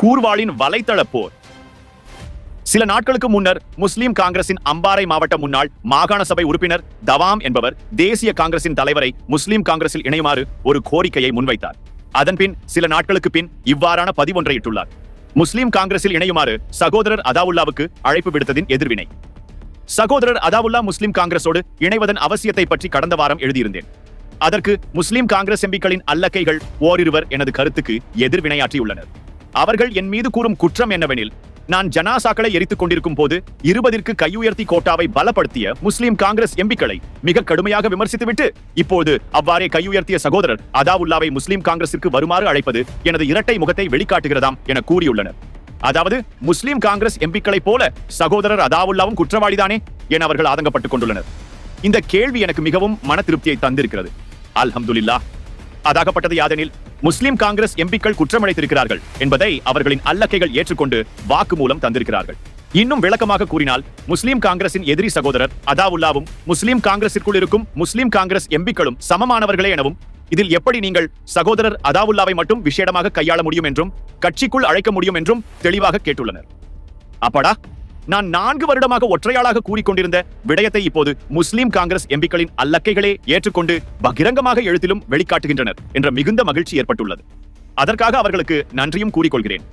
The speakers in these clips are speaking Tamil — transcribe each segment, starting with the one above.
கூர்வாளின் வலைத்தள போர். சில நாட்களுக்கு முன்னர் முஸ்லிம் காங்கிரசின் அம்பாறை மாவட்ட முன்னாள் மாகாண சபை உறுப்பினர் தவாம் என்பவர் தேசிய காங்கிரசின் தலைவரை முஸ்லிம் காங்கிரசில் இணையுமாறு ஒரு கோரிக்கையை முன்வைத்தார். அதன்பின் சில நாட்களுக்கு பின் இவ்வாறான பதிவொன்றையிட்டுள்ளார். முஸ்லிம் காங்கிரஸில் இணையுமாறு சகோதரர் அதாவுல்லாவுக்கு அழைப்பு விடுத்ததின் எதிர்வினை. சகோதரர் அதாவுல்லா முஸ்லிம் காங்கிரஸோடு இணைவதன் அவசியத்தை பற்றி கடந்த வாரம் எழுதியிருந்தேன். அதற்கு முஸ்லிம் காங்கிரஸ் எம்பிக்களின் அல்லக்கைகள் ஓரிருவர் எனது கருத்துக்கு எதிர்வினையாற்றியுள்ளனர். அவர்கள் என் மீது கூறும் குற்றம் என்னவெனில் நான் ஜனாசாக்களை எரித்துக் கொண்டிருக்கும் போது இருபதிற்கு கையுயர்த்தி கோட்டாவை பலப்படுத்திய முஸ்லிம் காங்கிரஸ் எம்பிக்களை மிக கடுமையாக விமர்சித்துவிட்டு இப்போது அவ்வாறே கையுயர்த்திய சகோதரர் அதாவுல்லாவை முஸ்லிம் காங்கிரசிற்கு வருமாறு அழைப்பது எனது இரட்டை முகத்தை வெளிக்காட்டுகிறதாம் என கூறியுள்ளனர். அதாவது முஸ்லிம் காங்கிரஸ் எம்பிக்களைப் போல சகோதரர் அதாவுல்லாவும் குற்றவாளிதானே என அவர்கள் ஆதங்கப்பட்டுக் கொண்டுள்ளனர். இந்த கேள்வி எனக்கு மிகவும் மன திருப்தியை தந்திருக்கிறது. அல்ஹம்துல்லா அதாகப்பட்டது யாதெனில் முஸ்லிம் காங்கிரஸ் எம்பிக்கள் குற்றமடைத்திருக்கிறார்கள் என்பதை அவர்களின் அல்லக்கைகள் ஏற்றுக்கொண்டு வாக்குமூலம் தந்திருக்கிறார்கள். இன்னும் விளக்கமாக கூறினால் முஸ்லிம் காங்கிரசின் எதிரி சகோதரர் அதாவுல்லாவும் முஸ்லிம் காங்கிரசிற்குள் இருக்கும் முஸ்லிம் காங்கிரஸ் எம்பிக்களும் சமமானவர்களே எனவும் இதில் எப்படி நீங்கள் சகோதரர் அதாவுல்லாவை மட்டும் விஷேடமாக கையாள முடியும் என்றும் கட்சிக்குள் அழைக்க முடியும் என்றும் தெளிவாக கேட்டுள்ளனர். அப்படா! நான் நான்கு வருடமாக ஒற்றையாளாக கூறிக்கொண்டிருந்த விடயத்தை இப்போது முஸ்லிம் காங்கிரஸ் எம்பிக்களின் அல்லக்கைகளே ஏற்றுக்கொண்டு பகிரங்கமாக எழுத்திலும் வெளிக்காட்டுகின்றனர் என்ற மிகுந்த மகிழ்ச்சி ஏற்பட்டுள்ளது. அதற்காக அவர்களுக்கு நன்றியும் கூறிக்கொள்கிறேன்.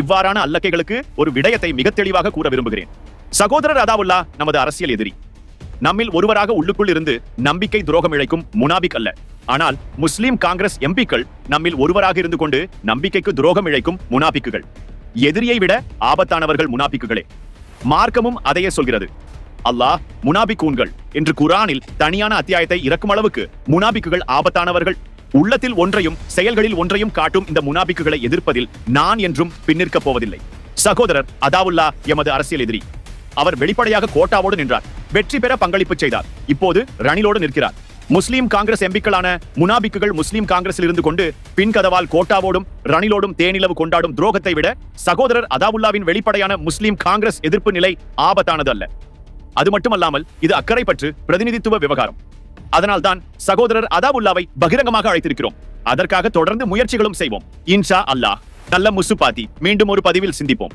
இவ்வாறான அல்லக்கைகளுக்கு ஒரு விடயத்தை மிக தெளிவாக கூற விரும்புகிறேன். சகோதரர் அதாவுல்லா நமது அரசியல் எதிரி. நம்மில் ஒருவராக உள்ளுக்குள் இருந்து நம்பிக்கை துரோகம் இழைக்கும் முனாபிக் அல்ல. ஆனால் முஸ்லிம் காங்கிரஸ் எம்பிக்கள் நம்மில் ஒருவராக இருந்து கொண்டு நம்பிக்கைக்கு துரோகம் இழைக்கும் முனாபிக்குகள். எதிரியை விட ஆபத்தானவர்கள் முனாபிக்குகளே. மார்க்கமும் அதையே சொல்கிறது. அல்லாஹ் முனாபிகூன்கள் என்று குரானில் தனியான அத்தியாயத்தை இறக்கும் அளவுக்கு முனாபிக்குகள் ஆபத்தானவர்கள். உள்ளத்தில் ஒன்றையும் செயல்களில் ஒன்றையும் காட்டும் இந்த முனாபிக்குகளை எதிர்ப்பதில் நான் என்றும் பின்னிற்கப் போவதில்லை. சகோதரர் அதாவுல்லா எமது அரசியல் எதிரி. அவர் வெளிப்படையாக கோட்டாவோடு நின்றார். வெற்றி பெற பங்களிப்பு செய்தார். இப்போது ரணிலோடு நிற்கிறார். முஸ்லிம் காங்கிரஸ் எம்பிக்களான முனாபிக்குகள் முஸ்லிம் காங்கிரஸில் இருந்து கொண்டு பின்கதவால் கோட்டாவோடும் ரணிலோடும் தேனிலவு கொண்டாடும் துரோகத்தை விட சகோதரர் அதாவுல்லாவின் வெளிப்படையான முஸ்லீம் காங்கிரஸ் எதிர்ப்பு நிலை ஆபத்தானது அல்ல அது மட்டுமல்லாமல் இது அக்கறை பற்று பிரதிநிதித்துவ விவகாரம். அதனால்தான் சகோதரர் அதாவுல்லாவை பகிரங்கமாக அழைத்திருக்கிறோம். அதற்காக தொடர்ந்து முயற்சிகளும் செய்வோம். இன்ஷா அல்லாஹ். நல்ல முசுபாத்தி. மீண்டும் ஒரு பதிவில் சிந்திப்போம்.